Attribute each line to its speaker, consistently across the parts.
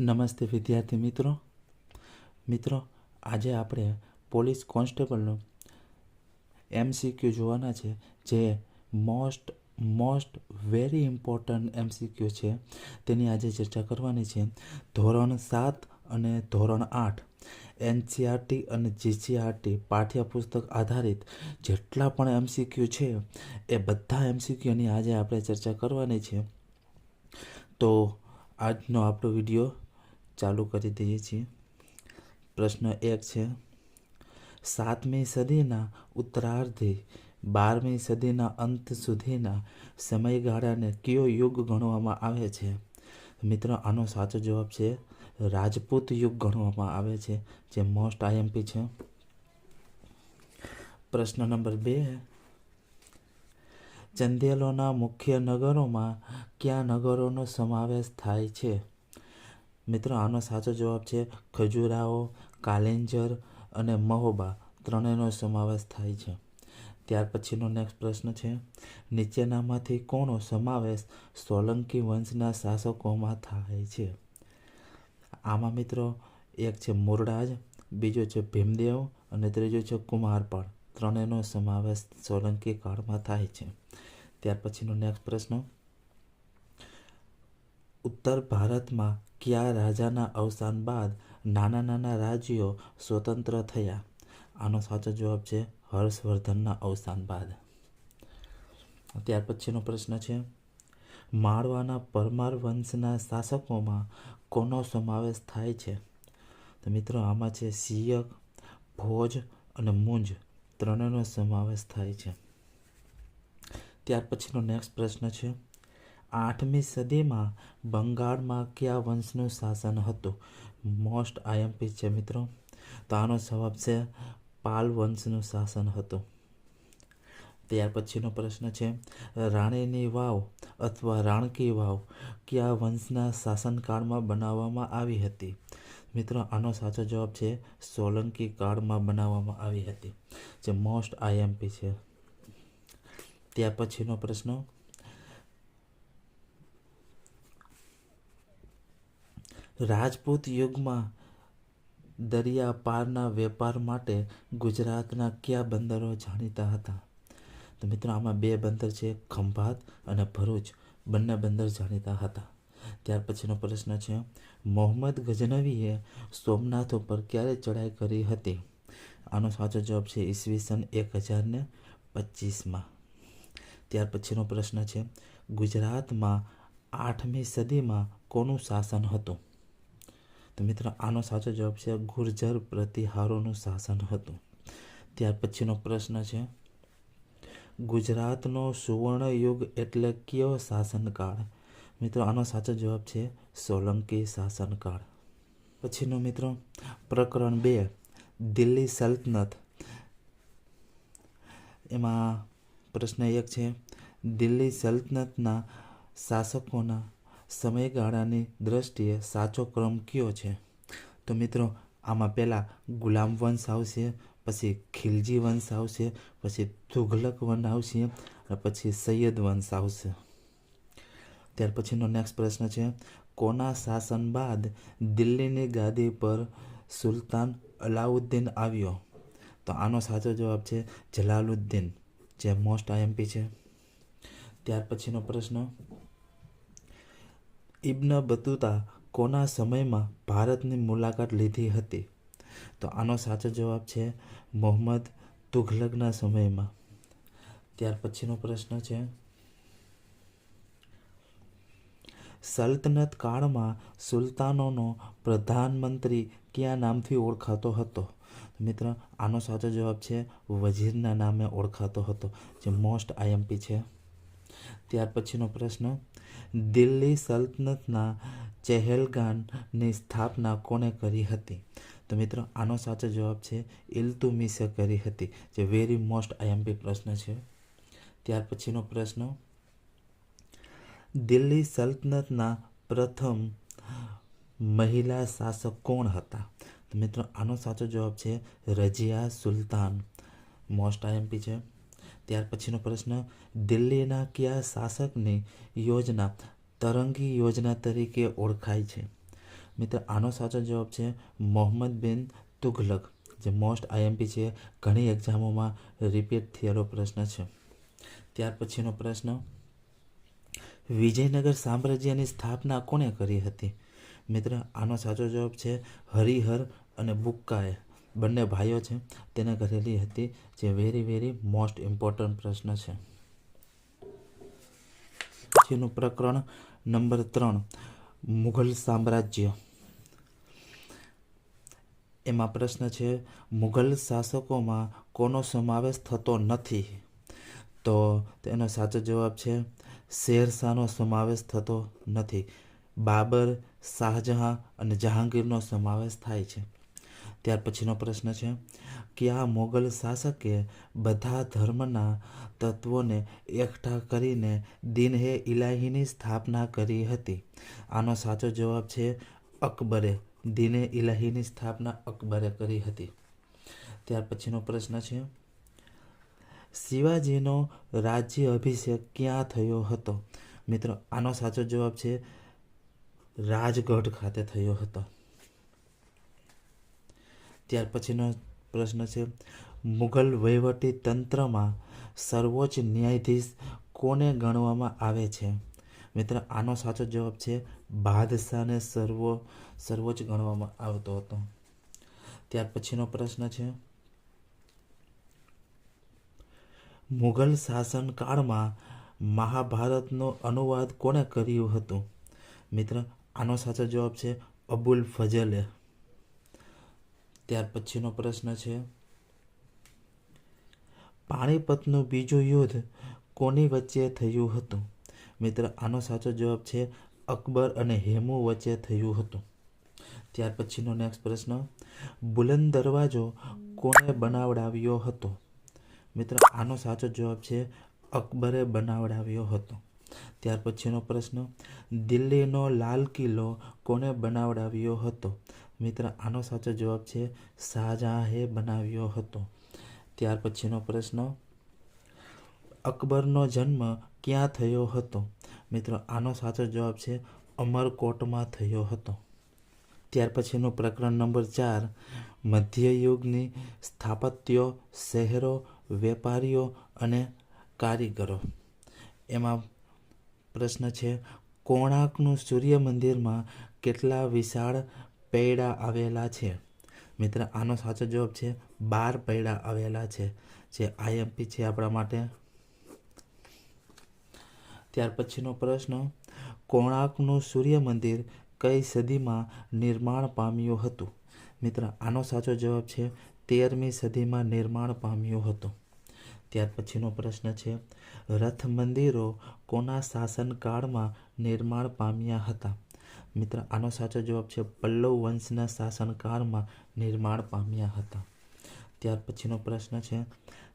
Speaker 1: નમસ્તે વિદ્યાર્થી મિત્રો. મિત્રો, આજે આપણે પોલીસ કોન્સ્ટેબલનો એમસીક્યુ જોવાના છે, જે most most very important MCQ છે. તેની આજે ચર્ચા કરવાની છે. ધોરણ સાત અને ધોરણ આઠ, એનસીઆરટી અને જીસીઆરટી પાઠ્યપુસ્તક આધારિત જેટલા પણ એમસીક્યુ છે, એ બધા એમસીક્યુની આજે આપણે ચર્ચા કરવાની છે. તો આજનો આપણો વીડિયો ચાલુ કરી દઈએ છીએ. પ્રશ્ન એક છે, સાતમી સદીના ઉત્તરાર્ધે બારમી સદીના અંત સુધીના સમયગાળાને કયો યુગ ગણવામાં આવે છે? મિત્રો, આનો સાચો જવાબ છે, રાજપૂત યુગ ગણવામાં આવે છે, જે મોસ્ટ આઈએમપી છે. પ્રશ્ન નંબર બે, ચંદેલોના મુખ્ય નગરોમાં કયા નગરોનો સમાવેશ થાય છે? મિત્રો, આનો સાચો જવાબ છે ખજુરાહો, કાલેન્જર અને મહોબા. ત્રણેયનો સમાવેશ થાય છે. ત્યાર પછીનો નેક્સ્ટ પ્રશ્ન છે, નીચેનામાંથી કોનો સમાવેશ સોલંકી વંશના શાસકોમાં થાય છે? આમાં મિત્રો, એક છે મુરડાજ, બીજો છે ભીમદેવ અને ત્રીજો છે કુમારપાળ. ત્રણેયનો સમાવેશ સોલંકી કાળમાં થાય છે. ત્યાર પછીનો નેક્સ્ટ પ્રશ્ન, ઉત્તર ભારતમાં કયા રાજાના અવસાન બાદ નાના નાના રાજ્યો સ્વતંત્ર થયા? આનો સાચો જવાબ છે હર્ષવર્ધનના અવસાન બાદ. ત્યાર પછીનો પ્રશ્ન છે, માળવાના પરમાર વંશના શાસકોમાં કોનો સમાવેશ થાય છે? તો મિત્રો, આમાં છે સિયક ભોજ અને મુંજ ત્રણેયનો સમાવેશ થાય છે. ત્યાર પછીનો નેક્સ્ટ પ્રશ્ન છે આઠમી સદીમાં બંગાળમાં કયા વંશનું શાસન હતું? મોસ્ટ આઈએમપી છે મિત્રો. તો આનો જવાબ છે, પાલ વંશનું શાસન હતું. ત્યાર પછીનો પ્રશ્ન છે, રાણીની વાવ અથવા રાણકી વાવ કયા વંશના શાસનકાળમાં બનાવવામાં આવી હતી? મિત્રો, આનો સાચો જવાબ છે, સોલંકી કાળમાં બનાવવામાં આવી હતી, જે મોસ્ટ આઈએમપી છે. ત્યાર પછીનો પ્રશ્ન રાજપૂત યુગમાં દરિયા પારના વેપાર માટે ગુજરાતના કયા બંદરો જાણીતા હતા? તો મિત્રો, આમાં બે બંદર છે, ખંભાત અને ભરૂચ. બંને બંદર જાણીતા હતા. ત્યાર પછીનો પ્રશ્ન છે, મોહમ્મદ ગજનવીએ સોમનાથ ઉપર ક્યારે ચઢાઈ કરી હતી? આનો સાચો જવાબ છે ઈસવીસન એક હજારને પચીસમાં. ત્યાર પછીનો પ્રશ્ન છે, ગુજરાતમાં આઠમી સદીમાં કોનું શાસન હતું? તો મિત્રો, આનો સાચો જવાબ છે ગુર્જર પ્રતિહારોનું શાસન હતું. ત્યાર પછીનો પ્રશ્ન છે, ગુજરાતનો સુવર્ણ યુગ એટલે કયો શાસનકાળ? મિત્રો, આનો સાચો જવાબ છે સોલંકી શાસનકાળ. પછીનો મિત્રો, પ્રકરણ બે, દિલ્હી સલ્તનત. એમાં પ્રશ્ન એક છે, દિલ્હી સલ્તનતના શાસકોના સમયગાળાની દ્રષ્ટિએ સાચો ક્રમ કયો છે? તો મિત્રો, આમાં પહેલાં ગુલામ વંશ આવશે, પછી ખિલજી વંશ આવશે, પછી તુઘલક વંશ આવશે, અને પછી સૈયદ વંશ આવશે. ત્યાર પછીનો નેક્સ્ટ પ્રશ્ન છે, કોના શાસન બાદ દિલ્હીની ગાદી પર સુલતાન અલાઉદ્દીન આવ્યો? તો આનો સાચો જવાબ છે, જલાલુદ્દીન, જે મોસ્ટ આઈએમપી છે. ત્યાર પછીનો પ્રશ્ન ઇબ્ન બતુતા કોના સમયમાં ભારતની મુલાકાત લીધી હતી? તો આનો સાચો જવાબ છે મોહમ્મદ તુઘલકના સમયમાં. ત્યાર પછીનો પ્રશ્ન છે, સલ્તનત કાળમાં સુલતાનોનો પ્રધાનમંત્રી કયા નામથી ઓળખાતો હતો? મિત્ર, આનો સાચો જવાબ છે વજીરના નામે ઓળખાતો હતો, જે મોસ્ટ આઈએમપી છે. ત્યાર પછીનો પ્રશ્ન, દિલ્હી સલ્તનતના ચહેલગાનની સ્થાપના કોને કરી હતી? તો મિત્રો, આનો સાચો જવાબ છે ઇલ્તુમિશે કરી હતી, જે વેરી મોસ્ટ આઈએમપી પ્રશ્ન છે. ત્યાર પછીનો પ્રશ્ન, દિલ્હી સલ્તનતના પ્રથમ મહિલા શાસક કોણ હતા? તો મિત્રો, આનો સાચો જવાબ છે, રજિયા સુલતાન. મોસ્ટ આઈએમપી છે. ત્યાર પછીનો પ્રશ્ન, દિલ્હીના કયા શાસકની યોજના, તરંગી યોજના તરીકે ઓળખાય છે? મિત્ર, આનો સાચો જવાબ છે મોહમ્મદ બિન તુઘલક, જે મોસ્ટ આઈએમપી છે. ઘણી એક્ઝામોમાં રિપીટ થયેલો પ્રશ્ન છે. ત્યાર પછીનો પ્રશ્ન, વિજયનગર સામ્રાજ્યની સ્થાપના કોણે કરી હતી? મિત્ર, આનો સાચો જવાબ છે હરિહર અને બુક્કાએ. બંને ભાઈઓ છે. તેને કરેલી હતી જે વેરી વેરી મોસ્ટ ઇમ્પોર્ટન્ટ પ્રશ્ન છે. પછીનું પ્રકરણ નંબર ત્રણ, મુઘલ સામ્રાજ્ય. એમાં પ્રશ્ન છે, મુઘલ શાસકોમાં કોનો સમાવેશ થતો નથી? તો તેનો સાચો જવાબ છે, શેરશાહનો સમાવેશ થતો નથી. બાબર, શાહજહાં અને જહાંગીરનો સમાવેશ થાય છે. ત્યાર પછીનો પ્રશ્ન છે કે આ મોગલ શાસકે બધા ધર્મના તત્વોને એકઠા કરીને દિન હે ઇલાહીની સ્થાપના કરી હતી? આનો સાચો જવાબ છે અકબરે. દિને ઇલાહીની સ્થાપના અકબરે કરી હતી. ત્યાર પછીનો પ્રશ્ન છે, શિવાજીનો રાજ્ય અભિષેક ક્યાં થયો હતો? મિત્રો, આનો સાચો જવાબ છે રાજગઢ ખાતે થયો હતો. ત્યાર પછીનો પ્રશ્ન છે, મુઘલ વહીવટી તંત્રમાં સર્વોચ્ચ ન્યાયાધીશ કોને ગણવામાં આવે છે? મિત્ર, આનો સાચો જવાબ છે, બાદશાહને સર્વો, સર્વોચ્ચ ગણવામાં આવતો હતો. ત્યાર પછીનો પ્રશ્ન છે, મુઘલ શાસનકાળમાં મહાભારતનો અનુવાદ કોણે કર્યું હતું? મિત્ર, આનો સાચો જવાબ છે, અબુલ ફજલે ત્યાર પછીનો પ્રશ્ન છે. પાણીપતનું બીજું યુદ્ધ કોની વચ્ચે થયું હતું? મિત્ર, આનો સાચો જવાબ છે અકબર અને હેમુ વચ્ચે થયું હતું. ત્યાર પછીનો નેક્સ્ટ પ્રશ્ન, બુલંદ દરવાજો કોણે બનાવડાવ્યો હતો? મિત્ર, આનો સાચો જવાબ છે અકબરે બનાવડાવ્યો હતો. ત્યાર પછીનો પ્રશ્ન, દિલ્હીનો લાલ કિલ્લો કોને બનાવડાવ્યો હતો? મિત્ર, આનો સાચો જવાબ છે, શાહજહાંએ બનાવ્યો હતો. ત્યાર પછીનો પ્રશ્ન, અકબરનો જન્મ ક્યાં થયો હતો? મિત્રો, આનો સાચો જવાબ છે, અમરકોટમાં થયો હતો. ત્યાર પછીનું પ્રકરણ નંબર ચાર, મધ્યયુગની સ્થાપત્યો, શહેરો, વેપારીઓ અને કારીગરો. એમાં પ્રશ્ન છે, કોણાર્કનું સૂર્ય મંદિરમાં કેટલા વિશાળ પૈડા આવેલા છે. મિત્ર, આનો સાચો જવાબ છે, બાર પૈડા આવેલા છે. જે આઈએમપી છે આપણા માટે. ત્યાર પછીનો પ્રશ્ન, કોણાર્કનું સૂર્ય મંદિર કઈ સદીમાં નિર્માણ પામ્યું હતું? મિત્ર, આનો સાચો જવાબ છે, તેરમી સદીમાં નિર્માણ પામ્યું હતું. ત્યાર પછીનો પ્રશ્ન છે રથ મંદિરો કોના શાસનકાળમાં નિર્માણ પામ્યા હતા? મિત્ર, આનો સાચો જવાબ છે પલ્લવ વંશના શાસનકાળમાં નિર્માણ પામ્યા હતા. ત્યાર પછીનો પ્રશ્ન છે,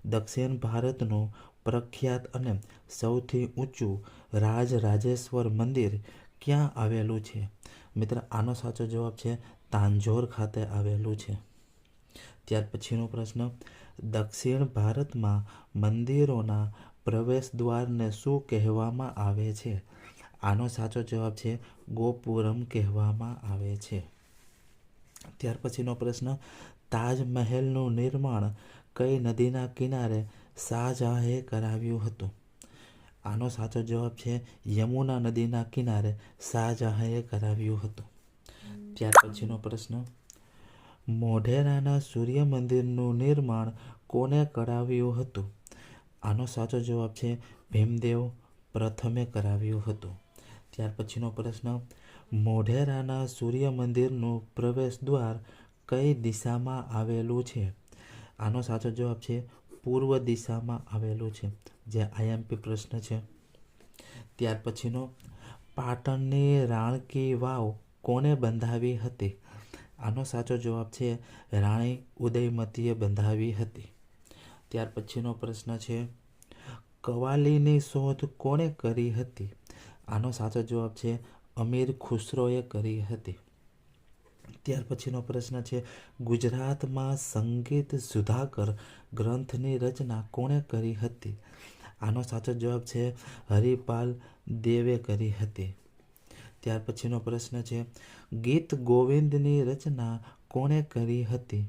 Speaker 1: દક્ષિણ ભારતનું પ્રખ્યાત અને સૌથી ઊંચું રાજ રાજેશ્વર મંદિર ક્યાં આવેલું છે? મિત્ર, આનો સાચો જવાબ છે તાંજોર ખાતે આવેલું છે. ત્યાર પછીનો પ્રશ્ન, દક્ષિણ ભારતમાં મંદિરોના પ્રવેશ દ્વારને શું કહેવામાં આવે છે? આનો સાચો જવાબ છે ગોપુરમ કહેવામાં આવે છે. ત્યાર પછીનો પ્રશ્ન, તાજમહેલનું નિર્માણ કઈ નદીના કિનારે શાહજહાંએ કરાવ્યું હતું? આનો સાચો જવાબ છે, યમુના નદીના કિનારે શાહજહાંએ કરાવ્યું હતું. ત્યાર પછીનો પ્રશ્ન, મોઢેરાના સૂર્ય મંદિરનું નિર્માણ કોને કરાવ્યું હતું? આનો સાચો જવાબ છે, ભીમદેવ પ્રથમે કરાવ્યું હતું. ત્યાર પછીનો પ્રશ્ન, મોઢેરાના સૂર્ય મંદિરનું પ્રવેશ દ્વાર કઈ દિશામાં આવેલું છે? આનો સાચો જવાબ છે, પૂર્વ દિશામાં આવેલું છે, જે આઈએમપી પ્રશ્ન છે. ત્યાર પછીનો, પાટણની રાણકી વાવ કોને બંધાવી હતી? આનો સાચો જવાબ છે, રાણી ઉદયમતીએ બંધાવી હતી. ત્યાર પછીનો પ્રશ્ન છે, કવાલીની શોધ કોણે કરી હતી? આનો સાચો જવાબ છે, અમીર ખુસરોએ કરી હતી. ત્યાર પછીનો પ્રશ્ન છે, ગુજરાતમાં સંગીત સુધાકર ગ્રંથની રચના કોણે કરી હતી? આનો સાચો જવાબ છે, હરિપાલ દેવે કરી હતી. ત્યાર પછીનો પ્રશ્ન છે, ગીત ગોવિંદની રચના કોણે કરી હતી?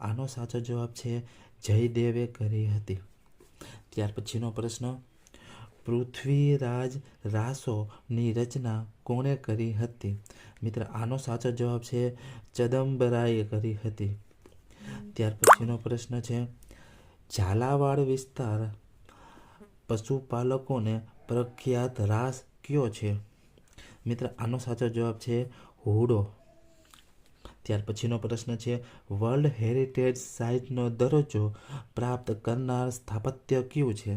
Speaker 1: આનો સાચો જવાબ છે, જયદેવે કરી હતી. ત્યાર પછીનો પ્રશ્ન પૃથ્વીરાજ રાસોની રચના કોણે કરી હતી? મિત્ર, આનો સાચો જવાબ છે ચદંબરાએ કરી હતી. ત્યાર પછીનો પ્રશ્ન છે, ઝાલાવાડ વિસ્તાર પશુપાલકોને પ્રખ્યાત રાસ કયો છે? મિત્ર, આનો સાચો જવાબ છે હુડો. ત્યાર પછીનો પ્રશ્ન છે વર્લ્ડ હેરિટેજ સાઇટનો દરજ્જો પ્રાપ્ત કરનાર સ્થાપત્ય કયું છે?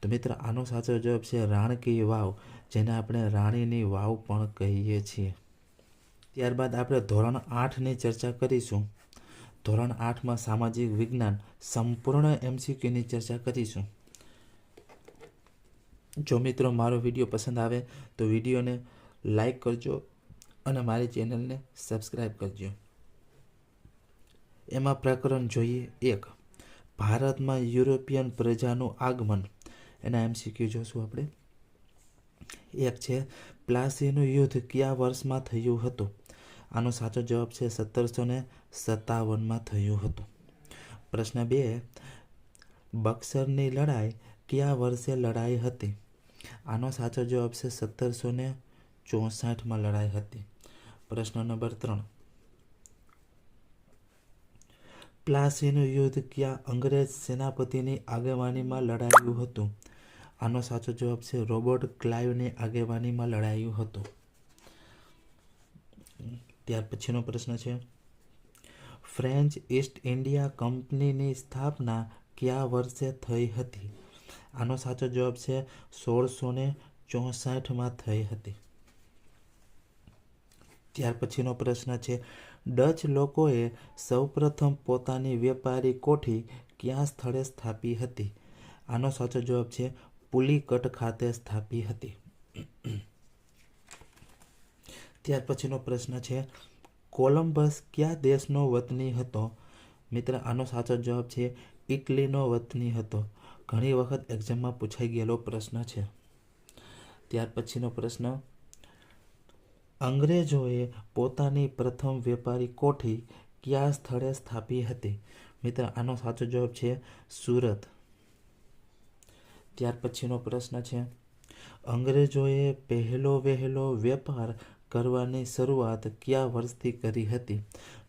Speaker 1: તો મિત્ર, આનો સાચો જવાબ છે રાણકી વાવ, જેને આપણે રાણીની વાવ પણ કહીએ છીએ. ત્યારબાદ આપણે ધોરણ આઠની ચર્ચા કરીશું. ધોરણ આઠમાં સામાજિક વિજ્ઞાન સંપૂર્ણ એમસીક્યુની ચર્ચા કરીશું. જો મિત્રો મારો વીડિયો પસંદ આવે તો વિડીયોને લાઈક કરજો અને મારી ચેનલને સબસ્ક્રાઈબ કરજો. એમાં પ્રકરણ જોઈએ એક. ભારતમાં યુરોપિયન પ્રજાનું આગમન. એના એમસીક્યુ જોશું આપણે. એક છે, પ્લાસીનું યુદ્ધ કયા વર્ષમાં થયું હતું? આનો સાચો જવાબ છે સત્તરસો ને સત્તાવનમાં થયું હતું. પ્રશ્ન બે, બક્સરની લડાઈ કયા વર્ષે લડાઈ હતી? આનો સાચો જવાબ છે સત્તરસો ને ચોસઠમાં લડાઈ હતી. પ્રશ્ન નંબર ત્રણ પ્લાસીનું યુદ્ધ ક્યાં અંગ્રેજ સેનાપતિની આગેવાનીમાં લડાયું હતું? આનો સાચો જવાબ છે રોબર્ટ ક્લાઇવની આગેવાનીમાં લડાયું હતું. ત્યાર પછીનો પ્રશ્ન છે, ફ્રેન્ચ ઈસ્ટ ઇન્ડિયા કંપનીની સ્થાપના કયા વર્ષે થઈ હતી? આનો સાચો જવાબ છે સોળસો ને ચોસઠમાં થઈ હતી. ત્યાર પછીનો પ્રશ્ન છે ડચ લોકોએ સૌપ્રથમ પોતાની વેપારી કોઠી ક્યાં સ્થળે સ્થાપી હતી? આનો સાચો જવાબ છે, પુલીકટ ખાતે સ્થાપી હતી. ત્યાર પછીનો પ્રશ્ન છે, કોલંબસ કયા દેશનો વતની હતો? મિત્ર, આનો સાચો જવાબ છે, ઇટલીનો વતની હતો. ઘણી વખત એક્ઝામમાં પૂછાઈ ગયેલો પ્રશ્ન છે. ત્યાર પછીનો પ્રશ્ન અંગ્રેજોએ પોતાની પ્રથમ વેપારી કોઠી કયા સ્થળે સ્થાપી હતી? મિત્ર, આનો સાચો જવાબ છે સુરત. ત્યાર પછીનો પ્રશ્ન છે, અંગ્રેજોએ પહેલો વહેલો વેપાર કરવાની શરૂઆત કયા વર્ષથી કરી હતી?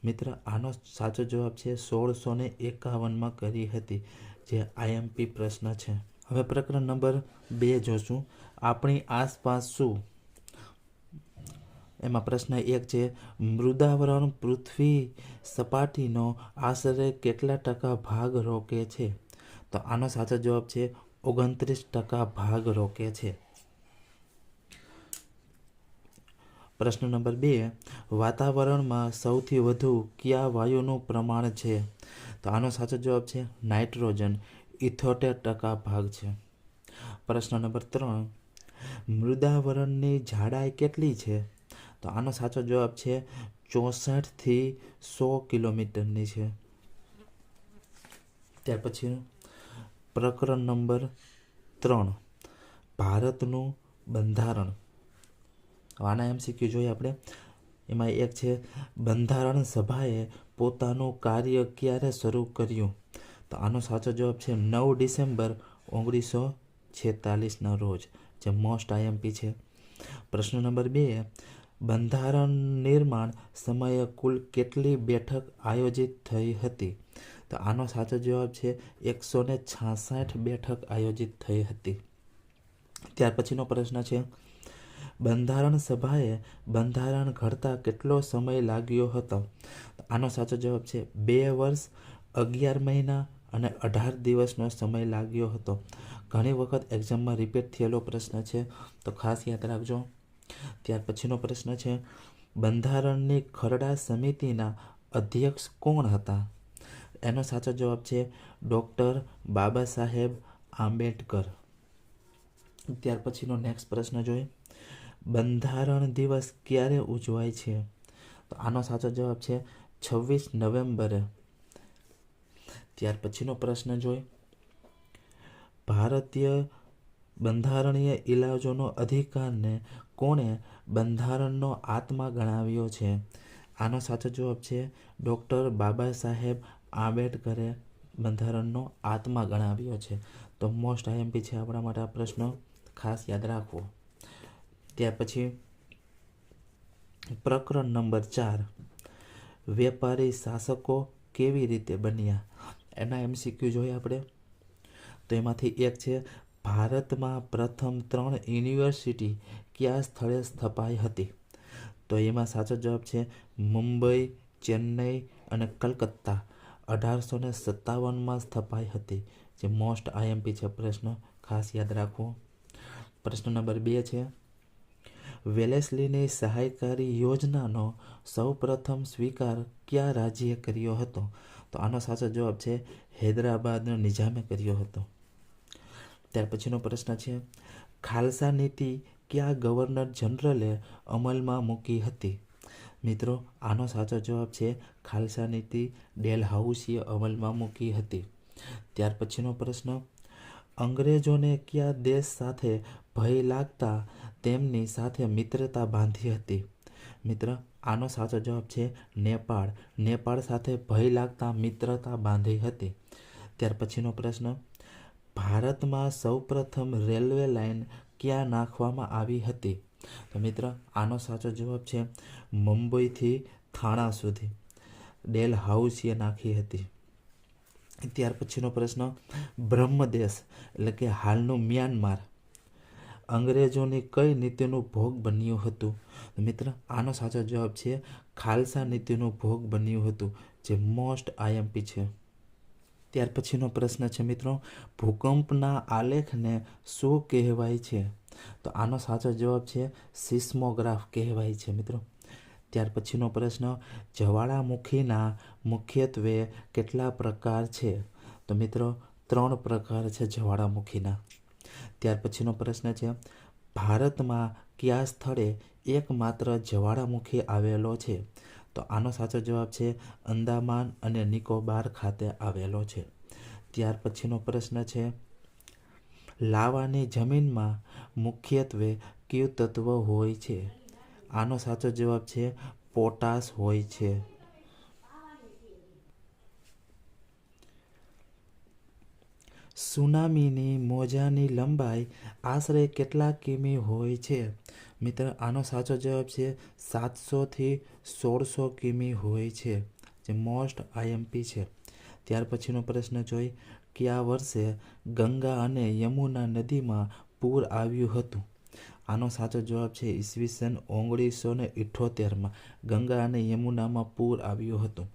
Speaker 1: મિત્ર, આનો સાચો જવાબ છે સોળસો ને એકાવનમાં કરી હતી, જે આઈએમપી પ્રશ્ન છે. હવે પ્રકરણ નંબર બે જોશું. આપણી આસપાસ શું એમાં પ્રશ્ન એક છે, મૃદાવરણ પૃથ્વી સપાટીનો આશરે કેટલા ટકા ભાગ રોકે છે? તો આનો સાચો જવાબ છે, ઓગણત્રીસ ટકા ભાગ રોકે છે. પ્રશ્ન નંબર બે, વાતાવરણમાં સૌથી વધુ કયા વાયુનું પ્રમાણ છે? તો આનો સાચો જવાબ છે, નાઇટ્રોજન, ઇથોતેર ટકા ભાગ છે. પ્રશ્ન નંબર ત્રણ, મૃદાવરણની જાડાઈ કેટલી છે? તો આનો સાચો જવાબ છે ચોસઠથી સો કિલોમીટરની છે. ત્યાર પછી પ્રકરણ નંબર ત્રણ, ભારતનું બંધારણ. આના એમસીક્યુ જોઈએ આપણે. એમાં એક છે, બંધારણ સભાએ પોતાનું કાર્ય ક્યારે શરૂ કર્યું? તો આનો સાચો જવાબ છે નવ ડિસેમ્બર ઓગણીસો છેતાલીસના રોજ, જે મોસ્ટ આઈએમપી છે. પ્રશ્ન નંબર બે બંધારણ નિર્માણ સમયે કુલ કેટલી બેઠક આયોજિત થઈ હતી? તો આનો સાચો જવાબ છે એકસો ને છાસઠ બેઠક આયોજિત થઈ હતી. ત્યાર પછીનો પ્રશ્ન છે, બંધારણ સભાએ બંધારણ ઘડતા કેટલો સમય લાગ્યો હતો? આનો સાચો જવાબ છે બે વર્ષ, અગિયાર મહિના અને અઢાર દિવસનો સમય લાગ્યો હતો. ઘણી વખત એક્ઝામમાં રિપીટ થયેલો પ્રશ્ન છે. તો ખાસ યાદ રાખજો ત્યાર પછીનો પ્રશ્ન છે, બંધારણની ખરડા સમિતિના અધ્યક્ષ કોણ હતા? એનો સાચો જવાબ છે, ડૉક્ટર બાબા સાહેબ આંબેડકર. ત્યાર પછીનો નેક્સ્ટ પ્રશ્ન જોઈએ, બંધારણ દિવસ ક્યારે ઉજવાય છે? તો આનો સાચો જવાબ છે, છવ્વીસ નવેમ્બરે. ત્યાર પછીનો પ્રશ્ન જોઈ ભારતીય બંધારણીય ઇલાજોનો અધિકારને કોણે બંધારણનો આત્મા ગણાવ્યો છે? આનો સાચો જવાબ છે, ડૉક્ટર બાબા સાહેબ આંબેડકરે બંધારણનો આત્મા ગણાવ્યો છે. તો મોસ્ટ આઈએમપી છે આપણા માટે આ પ્રશ્ન ખાસ યાદ રાખવો. ત્યાર પછી પ્રકરણ નંબર ચાર. વેપારી શાસકો કેવી રીતે બન્યા? એના એમસીક્યુ જોઈએ આપણે. તો એમાંથી એક છે, ભારતમાં પ્રથમ ત્રણ યુનિવર્સિટી કયા સ્થળે સ્થપાઈ હતી? તો એમાં સાચો જવાબ છે મુંબઈ, ચેન્નઈ અને કલકત્તા. અઢારસો ને સત્તાવનમાં સ્થપાઈ હતી, જે મોસ્ટ આઈએમપી છે. પ્રશ્ન ખાસ યાદ રાખવો પ્રશ્ન નંબર બે છે, વેલેસ્લીની સહાયકારી યોજનાનો સૌપ્રથમ સ્વીકાર કયા રાજ્યે કર્યો હતો? તો આનો સાચો જવાબ છે હૈદરાબાદનો નિજામે કર્યો હતો. ત્યાર પછીનો પ્રશ્ન છે, ખાલસા નીતિ કયા ગવર્નર જનરલે અમલમાં મૂકી હતી? મિત્રો, આનો સાચો જવાબ છે, ખાલસા નીતિ ડેલ હાઉસીએ અમલમાં મૂકી હતી. ત્યાર પછીનો પ્રશ્ન, અંગ્રેજોને કયા દેશ સાથે ભય લાગતા તેમની સાથે મિત્રતા બાંધી હતી? મિત્ર, આનો સાચો જવાબ છે, નેપાળ. નેપાળ સાથે ભય લાગતા મિત્રતા બાંધી હતી. ત્યાર પછીનો પ્રશ્ન, ભારતમાં સૌપ્રથમ રેલવે લાઇન ક્યાં નાખવામાં આવી હતી? તો મિત્ર, આનો સાચો જવાબ છે મુંબઈથી થાણા સુધી. ડેલ હાઉસીએ નાખી હતી. ત્યાર પછીનો પ્રશ્ન, બ્રહ્મદેશ એટલે કે હાલનું મ્યાનમાર. અંગ્રેજોની કઈ નીતિનું ભોગ બન્યું હતું? મિત્ર, આનો સાચો જવાબ છે ખાલસા નીતિનું ભોગ બન્યું હતું, જે મોસ્ટ આઈએમપી છે. ત્યાર પછીનો પ્રશ્ન છે, મિત્રો. ભૂકંપના આલેખને શું કહેવાય છે? તો આનો સાચો જવાબ છે, સિસ્મોગ્રાફ કહેવાય છે, મિત્રો. ત્યાર પછીનો પ્રશ્ન, જ્વાળામુખીના મુખ્યત્વે કેટલા પ્રકાર છે? તો મિત્રો, ત્રણ પ્રકાર છે જ્વાળામુખીના. ત્યાર પછીનો પ્રશ્ન છે, ભારતમાં કયા સ્થળે એકમાત્ર જ્વાળામુખી આવેલો છે? તો આનો સાચો જવાબ છે અંદામાન અને નિકોબાર ખાતે આવેલો છે. ત્યાર પછીનો પ્રશ્ન છે, લાવાની જમીનમાં મુખ્યત્વે કયું તત્વ હોય છે? આનો સાચો જવાબ છે, પોટાશ હોય છે. સુનામીની મોજાની લંબાઈ આશરે કેટલા કિમી હોય છે? મિત્ર, આનો સાચો જવાબ છે સાતસોથી સોળસો કિમી હોય છે, જે મોસ્ટ આઈએમપી છે. ત્યાર પછીનો પ્રશ્ન જોઈ, કયા વર્ષે ગંગા અને યમુના નદીમાં પૂર આવ્યું હતું? આનો સાચો જવાબ છે ઈસવીસન ઓગણીસો ને ઇઠોતેરમાં ગંગા અને યમુનામાં પૂર આવ્યું હતું.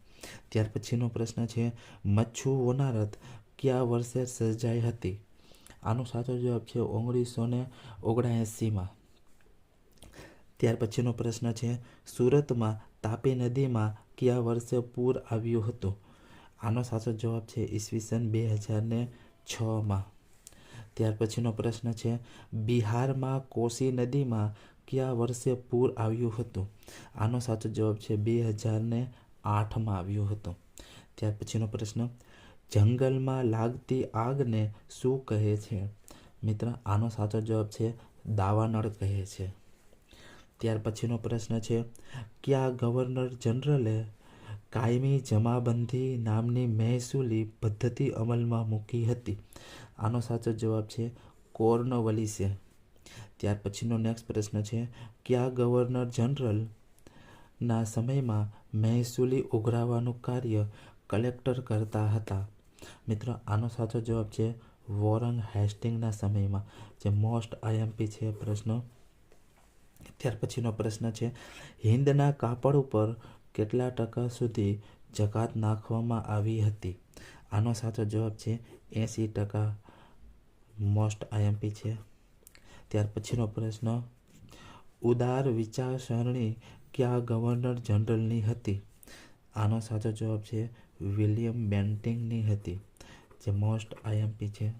Speaker 1: ત્યાર પછીનો પ્રશ્ન છે મચ્છુ વનારત કયા વર્ષે સર્જાઈ હતી? આનો સાચો જવાબ છે ઓગણીસો ને ઓગણએંસીમાં ત્યાર પછીનો પ્રશ્ન છે, સુરતમાં તાપી નદીમાં કયા વર્ષે પૂર આવ્યું હતું? આનો સાચો જવાબ છે ઈસવીસન બે હજારને છમાં. ત્યાર પછીનો પ્રશ્ન છે, બિહારમાં કોસી નદીમાં કયા વર્ષે પૂર આવ્યું હતું? આનો સાચો જવાબ છે બે હજારને આઠમાં આવ્યું હતું. ત્યાર પછીનો પ્રશ્ન, જંગલમાં લાગતી આગને શું કહે છે? મિત્ર, આનો સાચો જવાબ છે દાવાનળ કહે છે. ત્યાર પછીનો પ્રશ્ન છે, કયા ગવર્નર જનરલે કાયમી જમાબંધી નામની મહેસૂલી પદ્ધતિ અમલમાં મૂકી હતી? આનો સાચો જવાબ છે કોર્નવલિસે ત્યાર પછીનો નેક્સ્ટ પ્રશ્ન છે, ક્યાં ગવર્નર જનરલના સમયમાં મહેસૂલી ઉઘરાવવાનું કાર્ય કલેક્ટર કરતા હતા? મિત્રો, આનો સાચો જવાબ છે વોરંગ હેસ્ટિંગના સમયમાં, જે મોસ્ટ આઈએમપી છે પ્રશ્ન. ત્યાર પછીનો પ્રશ્ન છે હિન્દના કાપડ ઉપર કેટલા ટકા સુધી જકાત નાખવામાં આવી હતી? આનો સાચો જવાબ છે, એંસી ટકા મોસ્ટ આઈએમપી છે. ત્યાર પછીનો પ્રશ્ન, ઉદાર વિચારસરણી કયા ગવર્નર જનરલની હતી? આનો સાચો જવાબ છે, વિલિયમ બેન્ટિંગની હતી, જે મોસ્ટ આઈએમપી છે.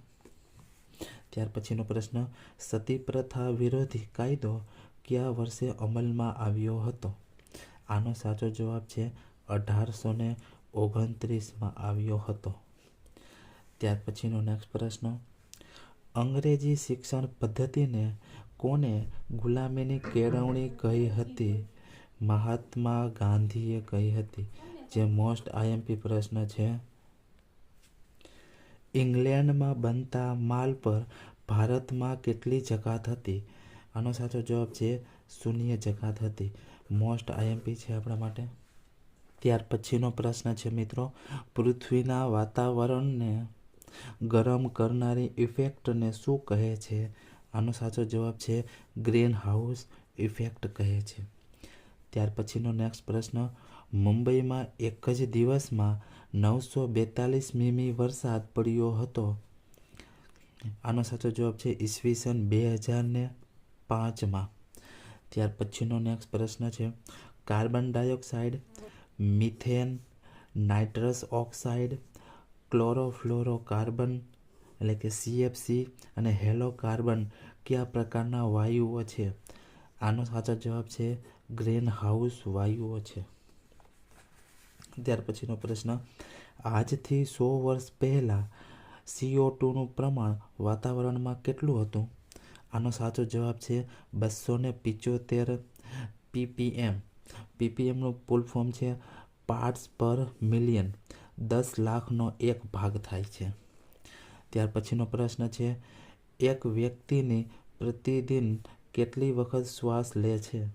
Speaker 1: ત્યાર પછીનો પ્રશ્ન, સતી પ્રથા વિરોધી કાયદો કયા વર્ષે અમલમાં આવ્યો હતો? આનો સાચો જવાબ છે અઢારસો ને ઓગણત્રીસમાં આવ્યો હતો. ત્યાર પછીનો નેક્સ્ટ પ્રશ્ન. અંગ્રેજી શિક્ષણ પદ્ધતિને કોને ગુલામીની કેળવણી કહી હતી? મહાત્મા ગાંધીએ કહી હતી, જે મોસ્ટ આઈએમપી પ્રશ્ન છે. ઇંગ્લેન્ડમાં બનતા માલ પર ભારતમાં કેટલી જકાત હતી? આનો સાચો જવાબ છે શૂન્ય જકાત હતી. મોસ્ટ આઈએમપી છે આપણા માટે. ત્યાર પછીનો પ્રશ્ન છે મિત્રો, પૃથ્વીના વાતાવરણને ગરમ કરનારી ઇફેક્ટને શું કહે છે? આનો સાચો જવાબ છે ગ્રીન હાઉસ ઇફેક્ટ કહે છે. ત્યાર પછીનો નેક્સ્ટ પ્રશ્ન, મુંબઈમાં એક જ દિવસમાં નવસો બેતાલીસ મીમી વરસાદ પડ્યો હતો. આનો સાચો જવાબ છે ઈસવીસન બે હજાર ને પાંચમાં. ત્યાર પછીનો નેક્સ્ટ પ્રશ્ન છે, carbon dioxide, methane, nitrous oxide, chlorofluorocarbon એટલે કે સીએફસી અને હેલો કાર્બન કયા પ્રકારના વાયુઓ છે? આનો સાચો જવાબ છે ગ્રીન હાઉસ વાયુઓ છે. ત્યાર પછીનો પ્રશ્ન, આજથી સો વર્ષ પહેલાં સીઓ ટુનું પ્રમાણ વાતાવરણમાં કેટલું હતું? આનો સાચો જવાબ છે બસો ને પિચોતેર પીપીએમ. પીપીએમનું ફૂલ ફોર્મ છે પાર્ટ્સ પર મિલિયન. દસ લાખનો એક ભાગ થાય છે. ત્યાર પછીનો પ્રશ્ન છે, એક વ્યક્તિની પ્રતિદિન કેટલી વખત શ્વાસ લે છે?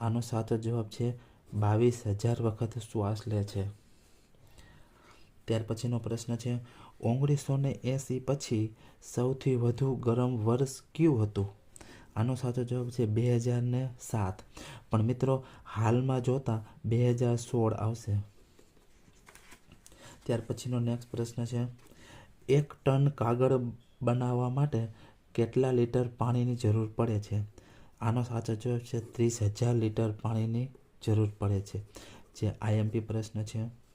Speaker 1: આનો સાચો જવાબ છે, બાવીસ હજાર વખત શ્વાસ લે છે. ત્યાર પછીનો પ્રશ્ન છે, ઓગણીસો ને એંસી પછી સૌથી વધુ ગરમ વર્ષ કયું હતું? આનો સાચો જવાબ છે બે હજાર ને સાત. પણ મિત્રો, હાલમાં જોતા બે હજાર સોળ આવશે. ત્યાર પછીનો નેક્સ્ટ પ્રશ્ન છે, એક ટન કાગળ બનાવવા માટે કેટલા લીટર પાણીની જરૂર પડે છે? આનો સાચો જવાબ છે ત્રીસ હજાર લીટર પાણીની જરૂર પડે છે. જે આઈએમપી પ્રશ્ન છે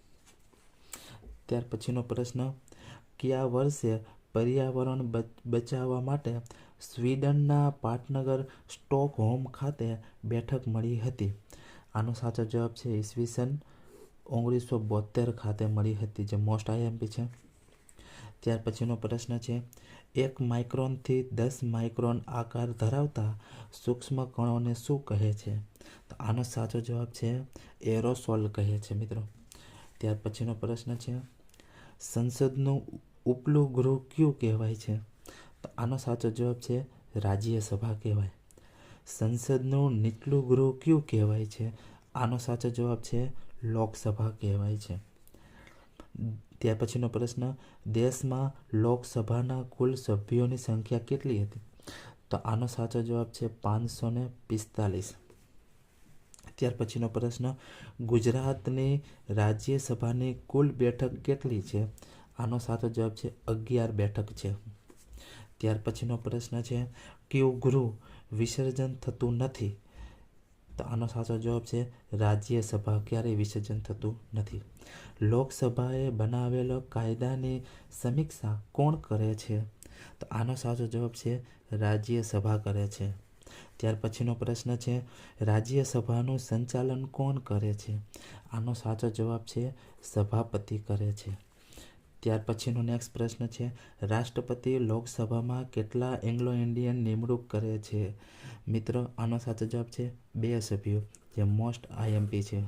Speaker 1: ત્યાર પછીનો પ્રશ્ન, કયા વર્ષે પર્યાવરણ બચાવવા માટે સ્વીડનના પાટનગર સ્ટોકહોમ ખાતે બેઠક મળી હતી? આનો સાચો જવાબ છે ઈસવીસન ઓગણીસો બોતેર ખાતે મળી હતી, જે મોસ્ટ આઈએમપી છે. ત્યાર પછીનો પ્રશ્ન છે, એક માઇક્રોનથી દસ માઇક્રોન આકાર ધરાવતા સૂક્ષ્મ કણોને શું કહે છે? તો આનો સાચો જવાબ છે એરોસોલ કહે છે મિત્રો. ત્યાર પછીનો પ્રશ્ન છે સંસદનું ઉપલું ગૃહ કયું કહેવાય છે? તો આનો સાચો જવાબ છે રાજ્યસભા કહેવાય. સંસદનું નીચલું ગૃહ કયું કહેવાય છે? આનો સાચો જવાબ છે લોકસભા કહેવાય છે. ત્યાર પછીનો પ્રશ્ન, દેશમાં લોકસભાના કુલ સભ્યોની સંખ્યા કેટલી હતી? તો આનો સાચો જવાબ છે પાંચસો ને પિસ્તાલીસ. ત્યાર પછીનો પ્રશ્ન, ગુજરાતની રાજ્યસભાની કુલ બેઠક કેટલી છે? આનો સાચો જવાબ છે, અગિયાર બેઠક છે. ત્યાર પછીનો પ્રશ્ન છે, કયું ગૃહ વિસર્જન થતું નથી? તો આનો સાચો જવાબ છે, રાજ્યસભા. ક્યારેય વિસર્જન થતું નથી. લોકસભાએ બનાવેલો કાયદાની સમીક્ષા કોણ કરે છે? તો આનો સાચો જવાબ છે, રાજ્યસભા કરે છે. ત્યાર પછીનો પ્રશ્ન છે, રાજ્યસભાનું સંચાલન કોણ કરે છે? આનો સાચો જવાબ છે, સભાપતિ કરે છે. ત્યાર પછીનો નેક્સ્ટ પ્રશ્ન છે, રાષ્ટ્રપતિ લોકસભામાં કેટલા એંગ્લો ઇન્ડિયન નિમણૂક કરે છે? મિત્ર, આનો સાચો જવાબ છે, બે સભ્યો, જે મોસ્ટ આઈએમપી છે.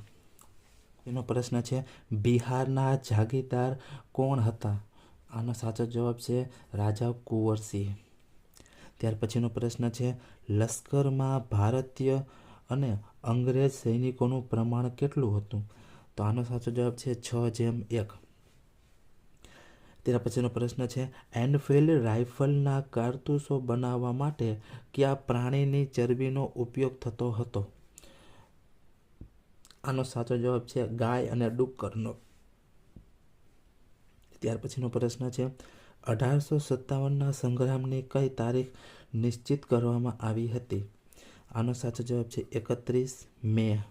Speaker 1: એનો પ્રશ્ન છે, બિહારના જાગીરદાર કોણ હતા? આનો સાચો જવાબ છે, રાજા કુંવરસિંહ. ત્યાર પછીનો પ્રશ્ન છે લશ્કરમાં ભારતીય અને અંગ્રેજ સૈનિકોનું પ્રમાણ કેટલું હતું? તો આનો સાચો જવાબ છે છ જેમ એક. તેના પછીનો પ્રશ્ન છે, એનફિલ્ડ રાઇફલના કારતૂસો બનાવવા માટે કયા પ્રાણીની ચરબીનો ઉપયોગ થતો હતો? આનો સાચો જવાબ છે ગાય અને ડુક્કરનો. ત્યાર પછીનો પ્રશ્ન છે, અઢારસો સત્તાવનના સંગ્રામની કઈ તારીખ નિશ્ચિત કરવામાં આવી હતી. આનો સાચો જવાબ છે એકત્રીસ મે.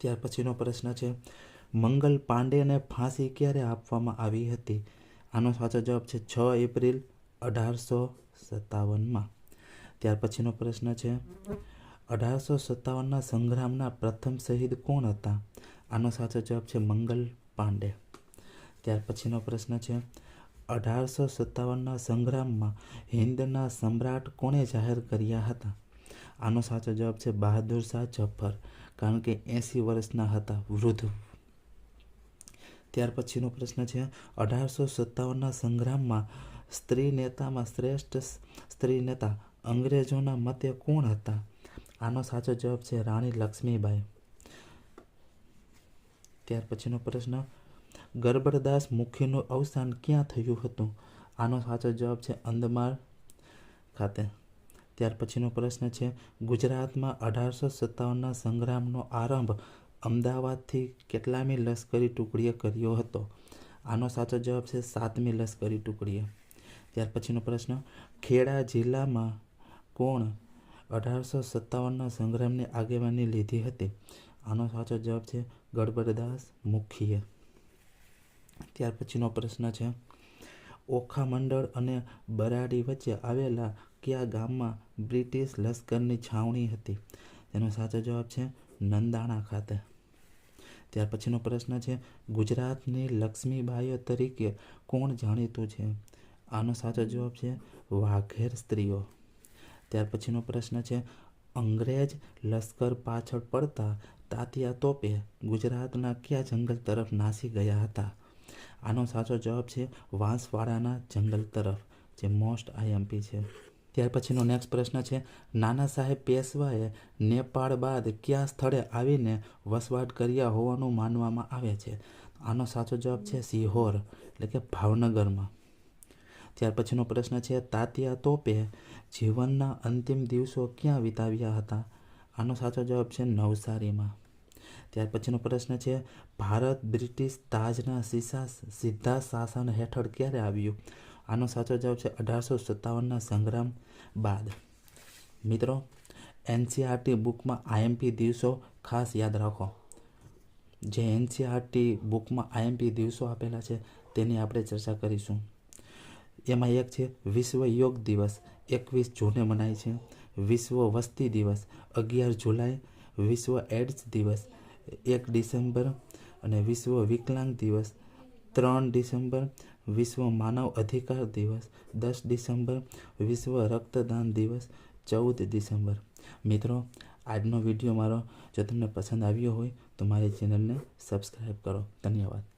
Speaker 1: ત્યાર પછીનો પ્રશ્ન છે, મંગલ પાંડેને ફાંસી ક્યારે આપવામાં આવી હતી? આનો સાચો જવાબ છે છ એપ્રિલ અઢારસો સત્તાવનમાં. ત્યાર પછીનો પ્રશ્ન છે, અઢારસો સત્તાવનના સંગ્રામના પ્રથમ શહીદ કોણ હતા? આનો સાચો જવાબ છે મંગલ પાંડે. ત્યાર પછીનો પ્રશ્ન છે અઢારસો સત્તાવનના સંગ્રામમાં હિન્દના સમ્રાટ કોણે જાહેર કર્યા હતા? આનો સાચો જવાબ છે બહાદુર શાહ જફર, કારણ કે એંસી વર્ષના હતા વૃદ્ધ. ત્યાર પછીનો પ્રશ્ન છે, અઢારસો સત્તાવનના સંગ્રામમાં સ્ત્રી નેતામાં શ્રેષ્ઠ સ્ત્રી નેતા અંગ્રેજોના મતે કોણ હતા? આનો સાચો જવાબ છે રાણી લક્ષ્મીબાઈ. ત્યાર પછીનો પ્રશ્ન ગરબડદાસ મુખીનું અવસાન ક્યાં થયું હતું? આનો સાચો જવાબ છે અંદમાર ખાતે. ત્યાર પછીનો પ્રશ્ન છે, ગુજરાતમાં અઢારસો સત્તાવનના સંગ્રામનો આરંભ અમદાવાદથી કેટલામી લશ્કરી ટુકડીએ કર્યો હતો? આનો સાચો જવાબ છે સાતમી લશ્કરી ટુકડીએ. ત્યાર પછીનો પ્રશ્ન, ખેડા જિલ્લામાં કોણ અઢારસો સત્તાવનના સંગ્રામની આગેવાની લીધી હતી? આનો સાચો જવાબ છે ગડબડદાસ મુખીએ. ત્યાર પછીનો પ્રશ્ન છે. ઓખા મંડળ અને બરાડી વચ્ચે આવેલા કયા ગામમાં બ્રિટિશ લશ્કરની છાવણી હતી? તેનો સાચો જવાબ છે નંદાણા ખાતે. ત્યાર પછીનો પ્રશ્ન છે ગુજરાતની લક્ષ્મીબાઈઓ તરીકે કોણ જાણીતું છે? આનો સાચો જવાબ છે વાઘેર સ્ત્રીઓ. ત્યાર પછીનો પ્રશ્ન છે અંગ્રેજ લશ્કર પાછળ પડતા તાતિયા તોપે ગુજરાતના કયા જંગલ તરફ નાસી ગયા હતા? આનો સાચો જવાબ છે વાંસવાડાના જંગલ તરફ, જે મોસ્ટ આઈએમપી છે. ત્યાર પછીનો નેક્સ્ટ પ્રશ્ન છે, નાના સાહેબ પેશવાએ નેપાળ બાદ કયા સ્થળે આવીને વસવાટ કર્યા હોવાનું માનવામાં આવે છે? આનો સાચો જવાબ છે સિહોર, એટલે કે ભાવનગરમાં. ત્યાર પછીનો પ્રશ્ન છે, તાતિયા તોપે જીવનના અંતિમ દિવસો ક્યાં વિતાવ્યા હતા? આનો સાચો જવાબ છે નવસારીમાં. ત્યાર પછીનો પ્રશ્ન છે, ભારત બ્રિટિશ તાજના સીસા સીધા શાસન હેઠળ ક્યારે આવ્યું? આનો સાચો જવાબ છે, અઢારસો સત્તાવનના સંગ્રામ બાદ. મિત્રો, એનસીઆરટી બુકમાં આઈએમપી દિવસો ખાસ યાદ રાખો. જે એનસીઆરટી બુકમાં આઈએમપી દિવસો આપેલા છે, તેની આપણે ચર્ચા કરીશું. એમાં એક છે, વિશ્વ યોગ દિવસ એકવીસ જૂને મનાય છે. વિશ્વ વસ્તી દિવસ, અગિયાર જુલાઈ, વિશ્વ એડ્સ દિવસ એક ડિસેમ્બર અને વિશ્વ વિકલાંગ દિવસ. ત્રણ ડિસેમ્બર, વિશ્વ માનવ અધિકાર દિવસ. દસ ડિસેમ્બર, વિશ્વ રક્તદાન દિવસ. ચૌદ ડિસેમ્બર. મિત્રો, આજનો વીડિયો મારો જો તમને પસંદ આવ્યો હોય તો મારી ચેનલને સબસ્ક્રાઈબ કરો. ધન્યવાદ.